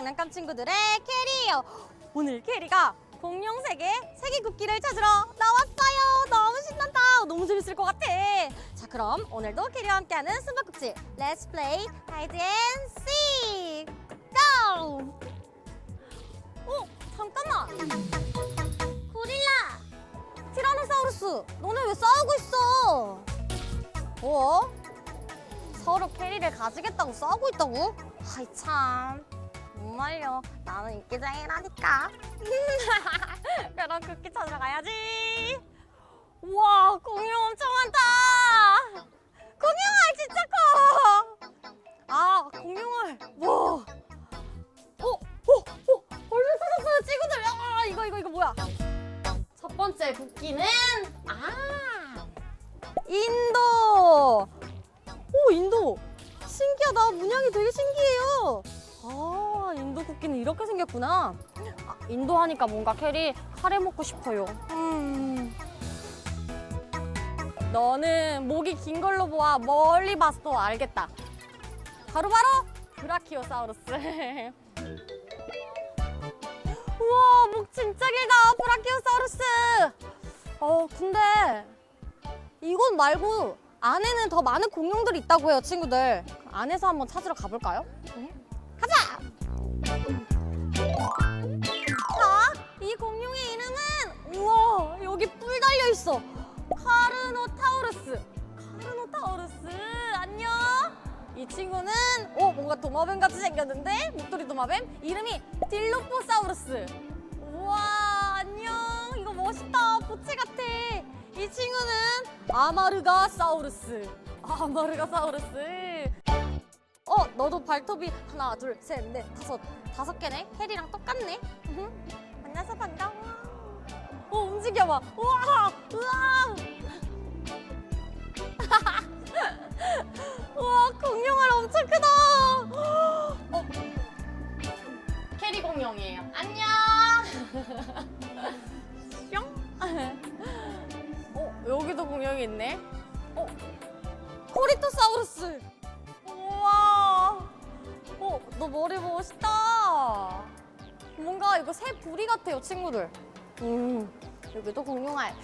장난감 친구들의 캐리예요. 오늘 캐리가 공룡 세계 세계 국기를 찾으러 나왔어요. 너무 신난다. 너무 재밌을 것 같아. 자, 그럼 오늘도 캐리와 함께하는 숨바꼭질 Let's play hide and seek. Go! 어, 잠깐만. 고릴라! 티라노사우루스, 너네 왜 싸우고 있어? 어? 서로 캐리를 가지겠다고 싸우고 있다고? 아이 참. 못 말려. 나는 인기쟁이라니까. 그럼 쿠키 찾으러 가야지. 우와, 공룡 엄청 많다. 공룡알 진짜 커. 아, 공룡알. 와. 어, 어, 어, 벌써 찾았어요, 친구들. 아, 이거, 이거, 이거 뭐야? 첫 번째 국기는 아 인도. 오 인도. 신기하다. 문양이 되게 신기해요. 아 인도 국기는 이렇게 생겼구나. 아, 인도 하니까 뭔가 캐리 카레 먹고 싶어요. 음. 너는 목이 긴 걸로 보아 멀리 봤어도 알겠다. 바로바로 브라키오사우루스. 우와 목 진짜 길다 브라키오사우루스 어 근데 이곳 말고 안에는 더 많은 공룡들이 있다고 해요 친구들 안에서 한번 찾으러 가볼까요? 뿔 달려있어. 카르노타우루스. 카르노타우루스 안녕. 이 친구는 어 뭔가 도마뱀 같이 생겼는데? 목도리 도마뱀? 이름이 딜로포사우루스. 우와 안녕. 이거 멋있다. 보체 같아. 이 친구는 아마르가 사우루스. 아마르가 사우루스. 어 너도 발톱이 하나 둘 셋 넷 다섯. 다섯 개네? 해리랑 똑같네. 만나서 반가워 어 움직여봐. 우와 우와. 우와 공룡알 엄청 크다. 어. 캐리 공룡이에요. 안녕. 뿅 어 여기도 공룡이 있네. 어. 코리토사우루스. 우와. 어너 머리 멋있다. 뭔가 이거 새 부리 같아요 친구들. 음 여기도 공룡알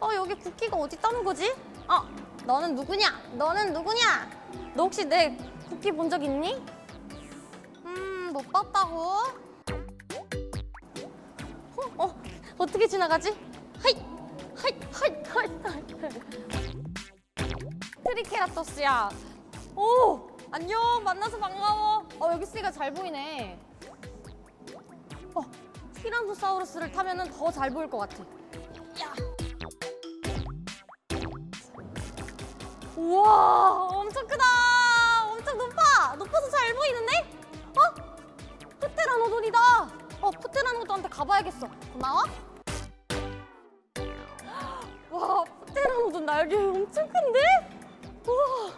어 여기 국기가 어디 있다는 거지? 어 너는 누구냐? 너는 누구냐? 너 혹시 내 국기 본 적 있니? 음, 못 봤다고. 어, 어, 어떻게 지나가지? 하이, 하이, 하이, 하이, 하이. 트리케라토스야. 오, 안녕, 만나서 반가워. 어, 여기 쓰기가 잘 보이네. 어, 티란노사우루스를 타면 은 더 잘 보일 것 같아. 우와 엄청 크다. 엄청 높아. 높아서 잘 보이는데? 어? 프테라노돈이다. 어 프테라노돈한테 가봐야겠어. 고마워. 와 프테라노돈 날개 엄청 큰데? 우와.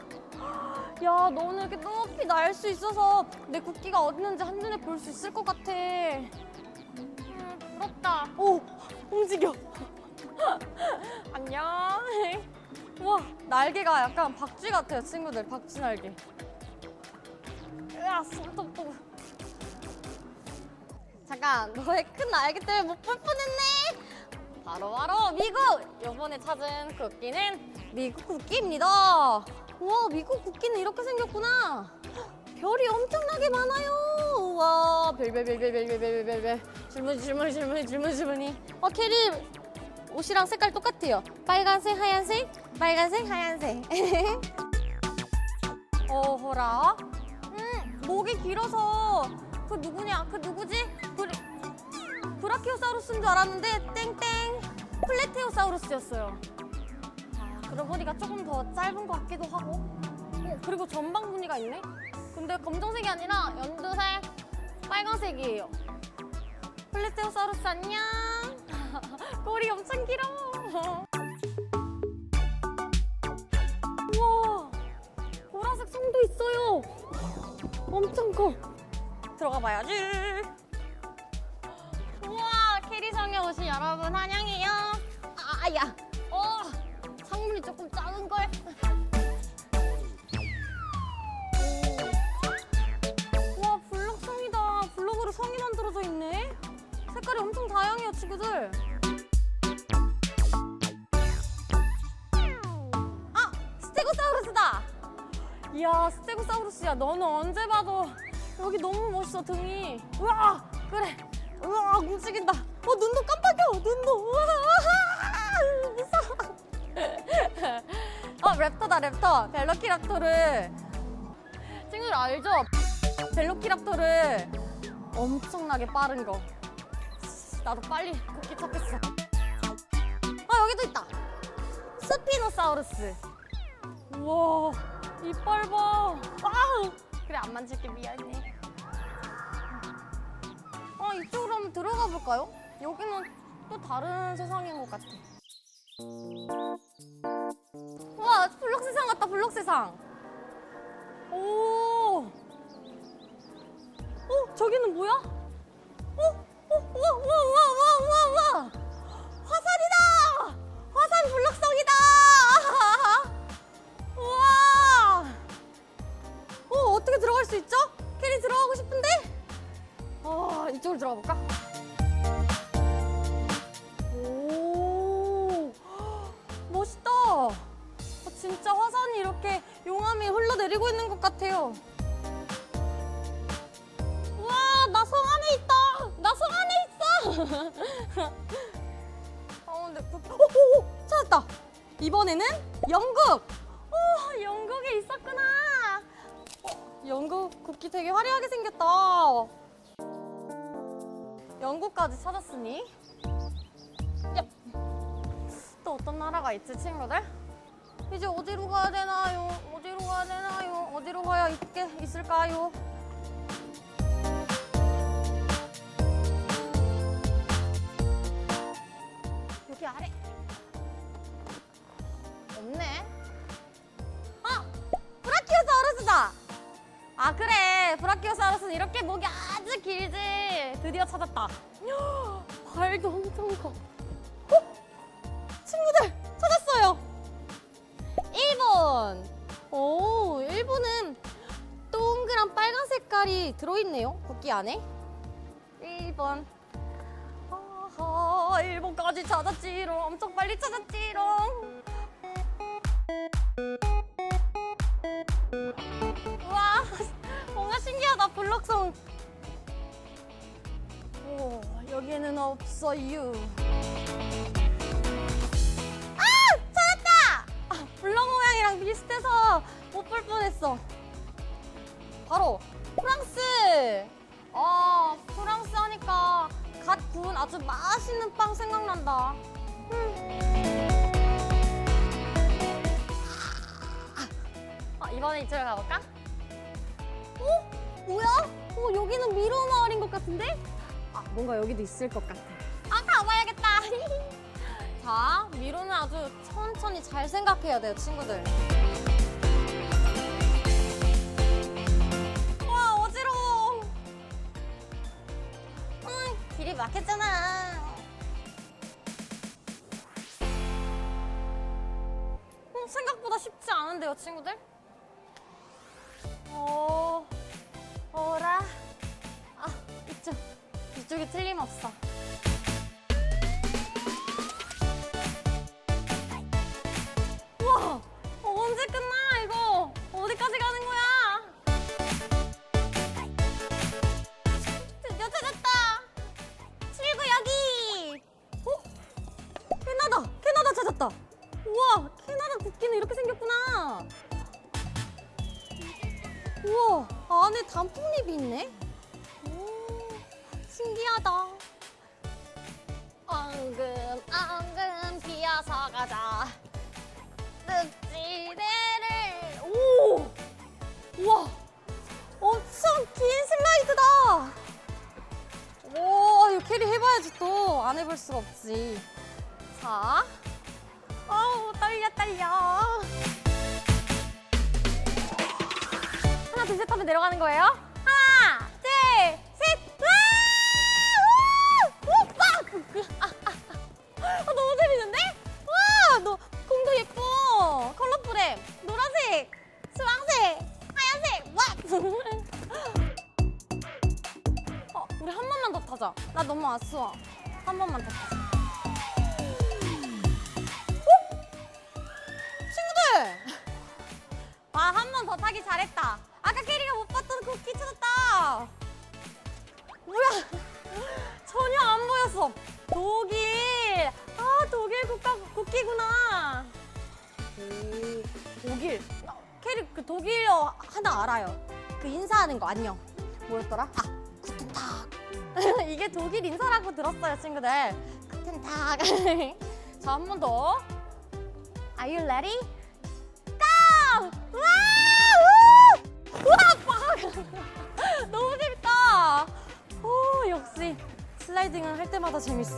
야 너는 이렇게 높이 날 수 있어서 내 국기가 어디 있는지 한눈에 볼 수 있을 것 같아. 음, 부럽다. 오 움직여. 안녕 우와 날개가 약간 박쥐 같아요 친구들 박쥐 날개. 으아 손톱도. 잠깐 너의 큰 날개 때문에 못 볼 뻔했네. 바로 바로 미국! 이번에 찾은 국기는 미국 국기입니다. 우와 미국 국기는 이렇게 생겼구나. 별이 엄청나게 많아요. 우와 별별별별별별별별 줄무늬 줄무늬 줄무늬 줄무늬 줄무늬. 어 캐리 옷이랑 색깔 똑같아요. 빨간색, 하얀색, 빨간색, 하얀색. 어허라. 음, 목이 길어서 그 누구냐? 그 누구지? 브리, 브라키오사우루스인 줄 알았는데 땡땡 플레테오사우루스였어요. 아, 그러고 보니까 조금 더 짧은 것 같기도 하고. 어, 그리고 전방 무늬가 있네. 근데 검정색이 아니라 연두색, 빨간색이에요. 플레테오사우루스 안녕. 꼬리 엄청 길어. 우와, 보라색 성도 있어요. 엄청 커. 들어가 봐야지. 우와, 캐리성에 오신 여러분 환영해요. 아, 야, 야. 너는 언제 봐도 여기 너무 멋있어, 등이. 우와, 그래. 우와, 움직인다. 어, 눈도 깜빡여. 눈도. 우와, 무서워. 어, 랩터다, 랩터. 벨로키랍토를. 친구들 알죠? 벨로키랍토를 엄청나게 빠른 거. 나도 빨리 국기 찾겠어. 아, 여기도 있다. 스피노사우루스. 우와, 이빨 봐. 와우. 그래, 안 만질게 미안해. 아, 이쪽으로 한번 들어가 볼까요? 여기는 또 다른 세상인 것 같아. 와, 블록 세상 같다, 블록 세상. 오. 어, 저기는 뭐야? 어, 어, 우와, 우와, 우와, 우와, 우와, 우와. 화려하게 생겼다. 영국까지 찾았으니. 야, 또 어떤 나라가 있지, 친구들? 이제 어디로 가야 되나요? 어디로 가야 되나요? 어디로 가야 있게 있을까요? 여기 아래 없네. 아 그래, 브라키오사우루스는 이렇게 목이 아주 길지. 드디어 찾았다. 발도 엄청 커. 어? 친구들 찾았어요. 일본. 오, 일본은 동그란 빨간 색깔이 들어있네요. 국기 안에. 일본. 아하, 일본까지 찾았지롱. 엄청 빨리 찾았지롱. 신기하다. 블록성. 오, 여기에는 없어요. 아! 찾았다! 아, 블럭 모양이랑 비슷해서 못 볼 뻔했어. 바로 프랑스. 아, 프랑스 하니까 갓 구운 아주 맛있는 빵 생각난다. 음. 아, 이번에 이쪽으로 가볼까? 어? 뭐야? 어, 여기는 미로 마을인 것 같은데? 아, 뭔가 여기도 있을 것 같아. 아, 가봐야겠다. 자, 미로는 아주 천천히 잘 생각해야 돼요, 친구들. 와, 어지러워. 음, 길이 막혔잖아. 음, 생각보다 쉽지 않은데요, 친구들? 어, 어라. 아, 이쪽. 이쪽이 틀림없어. 신기하다. 엉금 엉금 피어서 가자. 늪지대를 오! 우와! 엄청 긴 슬라이드다. 오, 이거 캐리 해봐야지 또 안 해볼 수가 없지. 자, 어우 떨려 떨려. 하나 둘 셋 하면 내려가는 거예요. 와! 타자. 나 너무 아쉬워. 한한 번만 더 타자. 어? 친구들! 아, 한번 더 타기 잘했다. 아까 캐리가 못 봤던 쿠키 찾았다. 뭐야? 전혀 안 보였어. 독일. 아, 독일 국가. 오, 독일. 캐리 그 독일어 하나 알아요. 그 인사하는 거 안녕. 뭐였더라? 아. 이게 독일 인사라고 들었어요, 친구들. 구텐탁. 자, 한 번 더. Are you ready? Go! 와! 우! 우와! 빡! 너무 재밌다. 오, 역시 슬라이딩은 할 때마다 재밌어.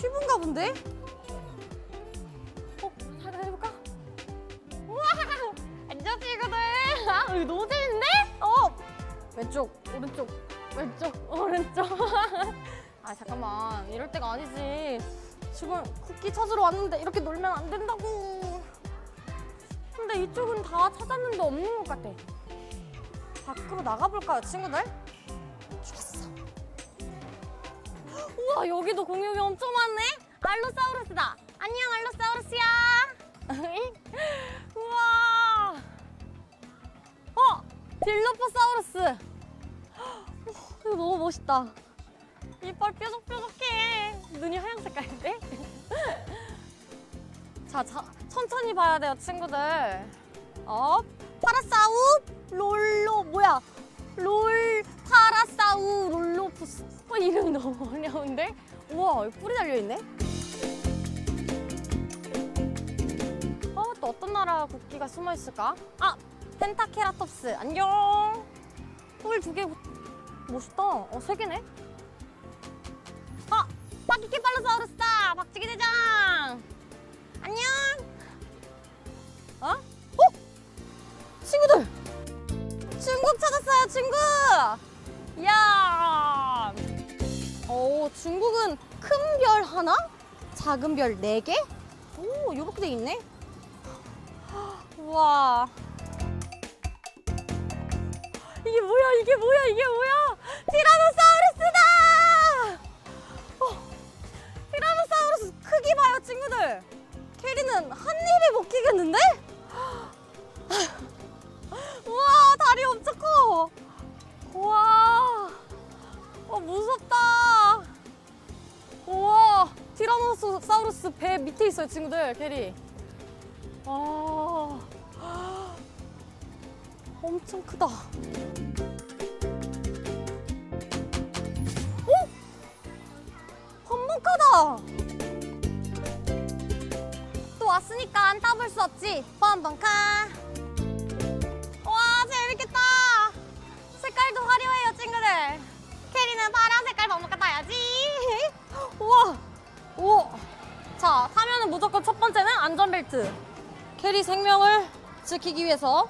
튜브인가 본데? 어, 하나 해볼까? 우와! 안녕, 친구들! 아, 이거 너무 재밌네? 어! 왼쪽, 오른쪽, 왼쪽, 오른쪽. 아, 잠깐만. 이럴 때가 아니지. 지금 쿠키 찾으러 왔는데 이렇게 놀면 안 된다고. 근데 이쪽은 다 찾았는데 없는 것 같아. 밖으로 나가볼까요, 친구들? 와, 여기도 공룡이 엄청 많네? 알로사우루스다. 안녕, 알로사우루스야. 우와. 어, 딜로포사우루스. 어, 이거 너무 멋있다. 이빨 뾰족뾰족해. 눈이 하얀 색깔인데? 자, 자, 천천히 봐야 돼요, 친구들. 어, 파라사우 롤로 뭐야? 롤 파라사우 롤로푸스. 어, 이름이 너무 어려운데? 우와, 뿔이 달려 있네. 어, 또 어떤 나라 국기가 숨어 있을까? 아, 펜타케라톱스. 안녕. 뿔 두 개. 멋있다. 어, 세 개네. 하나, 작은 별 네 개. 오, 이렇게 돼 있네. 우와. 이게 뭐야? 이게 뭐야? 이게 뭐야? 티라노사우루스다! 어, 티라노사우루스 크기 봐요, 친구들. 캐리는 한 입에 못 끼겠는데? 우와, 다리 엄청 커. 우와, 어, 무섭다. 우와, 티라노사우루스 배 밑에 있어요, 친구들. 캐리. 와, 엄청 크다. 오! 범벅하다. 또 왔으니까 안 따볼 수 없지. 범벅카. 와, 재밌겠다. 색깔도 화려해요, 친구들. 캐리는 파란 색깔 범벅카 타야지. 우와. 오. 자, 타면은 무조건 첫 번째는 안전벨트. 캐리 생명을 지키기 위해서.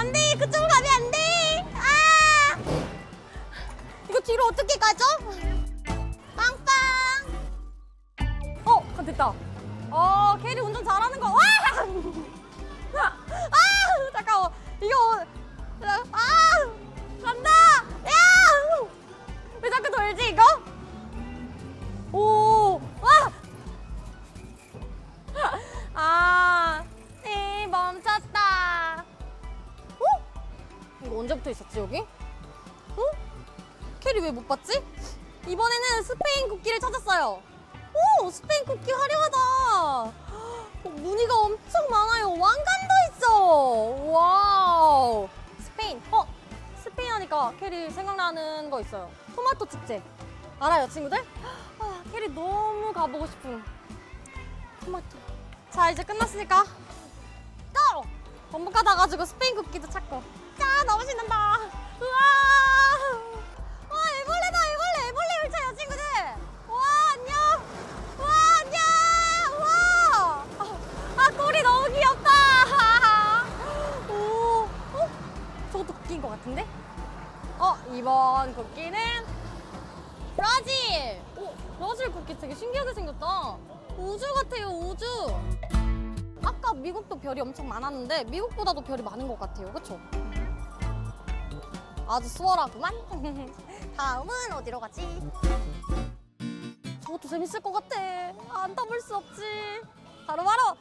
안 돼! 그쪽으로 가면 스페인 국기를 찾았어요. 오, 스페인 국기 화려하다. 어, 무늬가 엄청 많아요. 왕관도 있어. 와우. 스페인. 하니까 캐리 생각나는 거 있어요. 토마토 축제. 알아요, 친구들? 아, 캐리 너무 가보고 싶은 토마토. 자, 이제 끝났으니까 고! 전북가 다 가지고 스페인 국기도 찾고. 짠, 너무 신난다. 우와! 와, 국기인 것 같은데? 어, 이번 국기는 브라질. 오, 브라질 국기 되게 신기하게 생겼다. 우주 같아요, 우주. 아까 미국도 별이 엄청 많았는데 미국보다도 별이 많은 것 같아요. 그쵸? 아주 수월하구만. 다음은 어디로 가지? 저것도 재밌을 것 같아. 안 타볼 수 없지. 바로 바로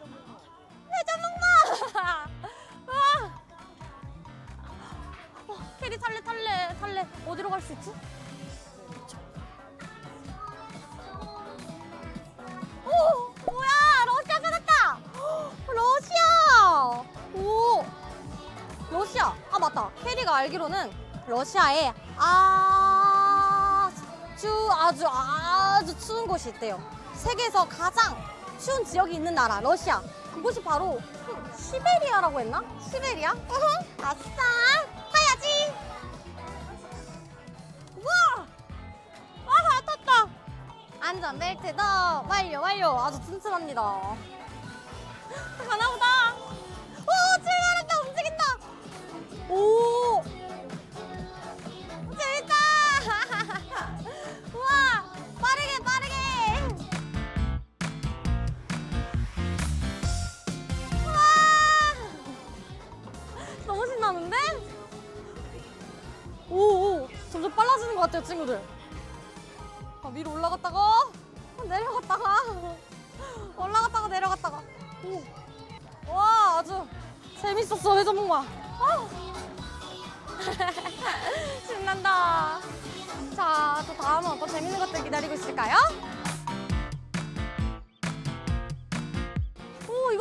회전목마. 캐리 탈래 탈래 탈래 어디로 갈 수 있지? 오 뭐야 러시아 찾았다. 러시아. 오 러시아. 아 맞다. 캐리가 알기로는 러시아에 아주 아주 아주 추운 곳이 있대요. 세계에서 가장 추운 지역이 있는 나라 러시아. 그곳이 바로 음, 시베리아라고 했나? 시베리아? 아싸! 안전벨트도 완료, 완료. 아주 튼튼합니다. 가나보다.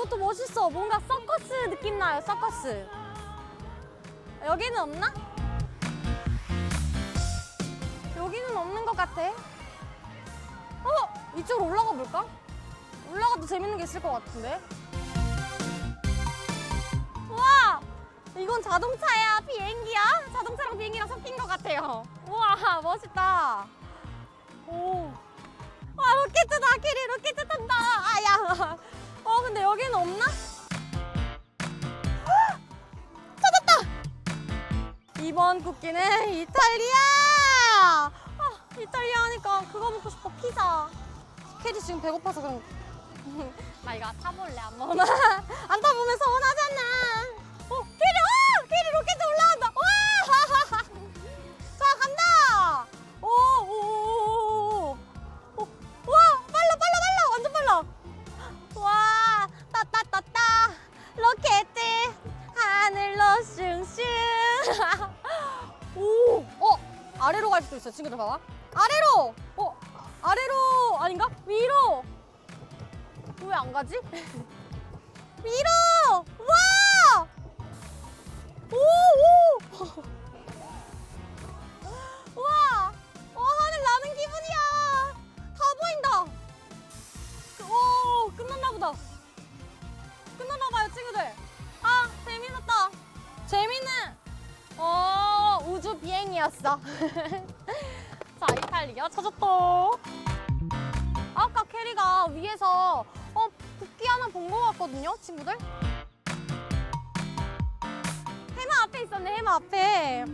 이것도 멋있어 뭔가 서커스 느낌 나요 서커스 여기는 없나? 여기는 없는 것 같아 어? 이쪽으로 올라가 볼까? 올라가도 재밌는 게 있을 것 같은데? 우와! 이건 자동차야? 비행기야? 자동차랑 비행기랑 섞인 것 같아요. 우와, 멋있다. 오. 와, 로켓이다, 캐리 로켓 탄다. 아야. 어, 근데 여기는 없나? 헉! 찾았다! 이번 국기는 이탈리아! 아, 이탈리아 하니까 그거 먹고 싶어, 피자. 캐리 지금 배고파서 그런 나 이거 타볼래 안 먹나? 안 타보면 서운하잖아. 있어. 친구들 봐봐. 아래로. 어, 아래로 아닌가? 위로. 왜 안 가지? 위로! 와! 오, 오! 와! 와, 하늘 나는 기분이야! 다 보인다! 오, 끝났나 보다. 비행이었어. 자, 이탈리아 찾았다. 아까 캐리가 위에서 어 국기 하나 본 것 같거든요, 친구들. 해마 앞에 있었네, 해마 앞에.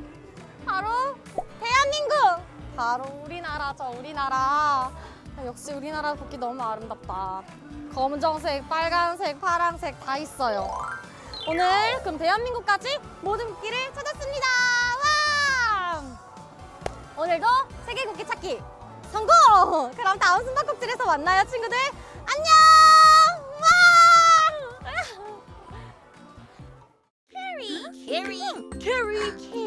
바로 대한민국. 바로 우리나라죠, 우리나라. 아, 역시 우리나라 국기 너무 아름답다. 검정색, 빨간색, 파란색 다 있어요. 오늘 그럼 대한민국까지 모든 국기를 찾았습니다. 와! 오늘도 세계 국기 찾기 성공! 그럼 다음 숨바꼭질에서 만나요, 친구들. 안녕! 와! Carrie, Carrie. Happy family.